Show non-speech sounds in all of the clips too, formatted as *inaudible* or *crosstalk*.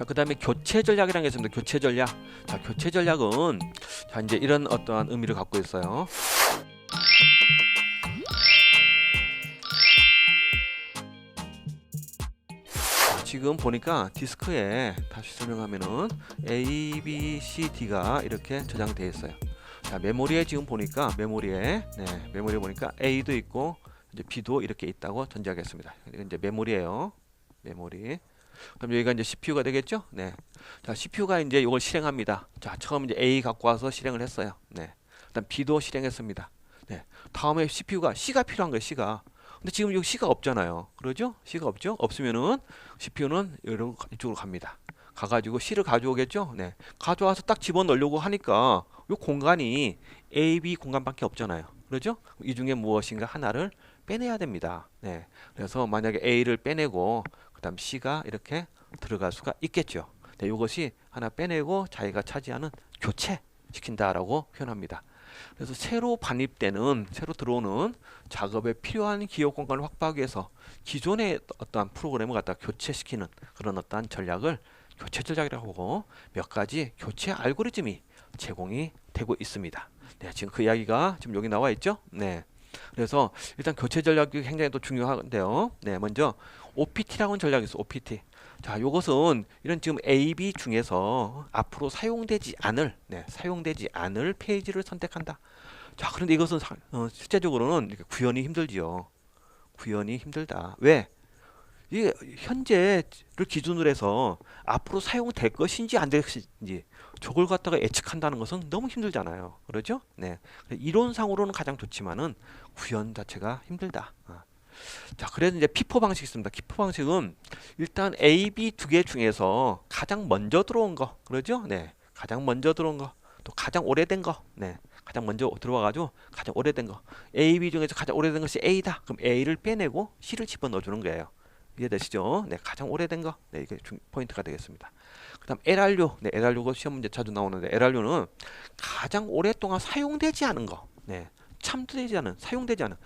자, 그 다음에 교체 전략이라는 게 있습니다. 교체 전략. 자, 교체 전략은 자, 이제 이런 어떠한 의미를 갖고 있어요. 자, 지금 보니까 디스크에 다시 설명하면은 A, B, C, D가 이렇게 저장되어 있어요. 자, 메모리에 지금 보니까 메모리에 네, 메모리에 보니까 A도 있고 이제 B도 이렇게 있다고 전제하겠습니다. 이건 이제 메모리예요. 메모리. 그럼 여기가 이제 CPU가 되겠죠? 네. 자, CPU가 이제 이걸 실행합니다. 자, 처음 이제 A 갖고 와서 실행을 했어요. 네. 그다음 B도 실행했습니다. 네. 다음에 CPU가 C가 필요한 거예요, C가. 근데 지금 여기 C가 없잖아요. 그러죠? C가 없죠? 없으면은 CPU는 이런 이쪽으로 갑니다. 가가지고 C를 가져오겠죠? 네. 가져와서 딱 집어넣으려고 하니까 이 공간이 A, B 공간밖에 없잖아요. 그러죠? 이 중에 무엇인가 하나를 빼내야 됩니다. 네. 그래서 만약에 A를 빼내고 그다음 C가 이렇게 들어갈 수가 있겠죠. 네, 이것이 하나 빼내고 자기가 차지하는 교체 시킨다라고 표현합니다. 그래서 새로 반입되는 새로 들어오는 작업에 필요한 기억 공간을 확보하기 위해서 기존의 어떠한 프로그램을 갖다 교체시키는 그런 어떠한 전략을 교체 전략이라고 하고 몇 가지 교체 알고리즘이 제공이 되고 있습니다. 네, 지금 그 이야기가 지금 여기 나와 있죠? 네. 그래서 일단 교체 전략이 굉장히 또 중요한데요. 네, 먼저 OPT라고 하는 전략이 있어요. OPT. 자, 요것은 이런 지금 A, B 중에서 앞으로 사용되지 않을, 네, 사용되지 않을 페이지를 선택한다. 자, 그런데 이것은 사- 어, 실제적으로는 이렇게 구현이 힘들지요. 구현이 힘들다. 왜? 이게 현재를 기준으로 해서 앞으로 사용될 것인지 안 될 것인지 저걸 갖다가 예측한다는 것은 너무 힘들잖아요. 그러죠? 네. 이론상으로는 가장 좋지만은 구현 자체가 힘들다. 아. 자, 그래서 이제 피포 방식이 있습니다. 피포 방식은 일단 A, B 두 개 중에서 가장 먼저 들어온 거, 그러죠? 네, 가장 먼저 들어온 거, 또 가장 오래된 거, 네, 가장 먼저 들어와 가지고 가장 오래된 거. A, B 중에서 가장 오래된 것이 A다. 그럼 A를 빼내고 C를 집어 넣어 주는 거예요. 이해되시죠? 네, 가장 오래된 거, 네, 이게 중, 포인트가 되겠습니다. 그다음 LRU, 네, LRU가 시험 문제 자주 나오는데 LRU는 가장 오랫동안 사용되지 않은 거, 네, 참되지 않은, 사용되지 않은.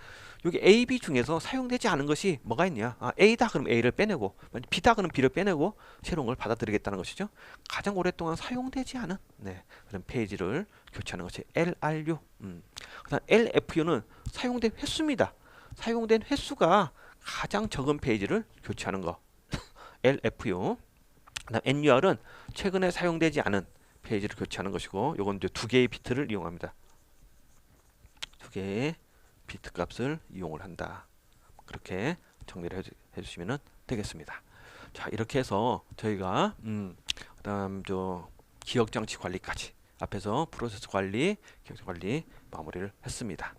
여기 A, B 중에서 사용되지 않은 것이 뭐가 있냐? 아, A다 그럼 A를 빼내고, B다 그럼 B를 빼내고 새로운 걸 받아들이겠다는 것이죠. 가장 오랫동안 사용되지 않은 네, 그런 페이지를 교체하는 것이 LRU. 음. 그다음 LFU는 사용된 횟수입니다. 사용된 횟수가 가장 적은 페이지를 교체하는 거. *laughs* LFU. 그다음 NUR은 최근에 사용되지 않은 페이지를 교체하는 것이고, 요건 이제 두 개의 비트를 이용합니다. 두 개의 비트 값을 이용을 한다. 그렇게 정리를 해주, 해주시면 되겠습니다. 자 이렇게 해서 저희가 음, 그 다음 저 기억 장치 관리까지 앞에서 프로세스 관리, 기억 관리 마무리를 했습니다.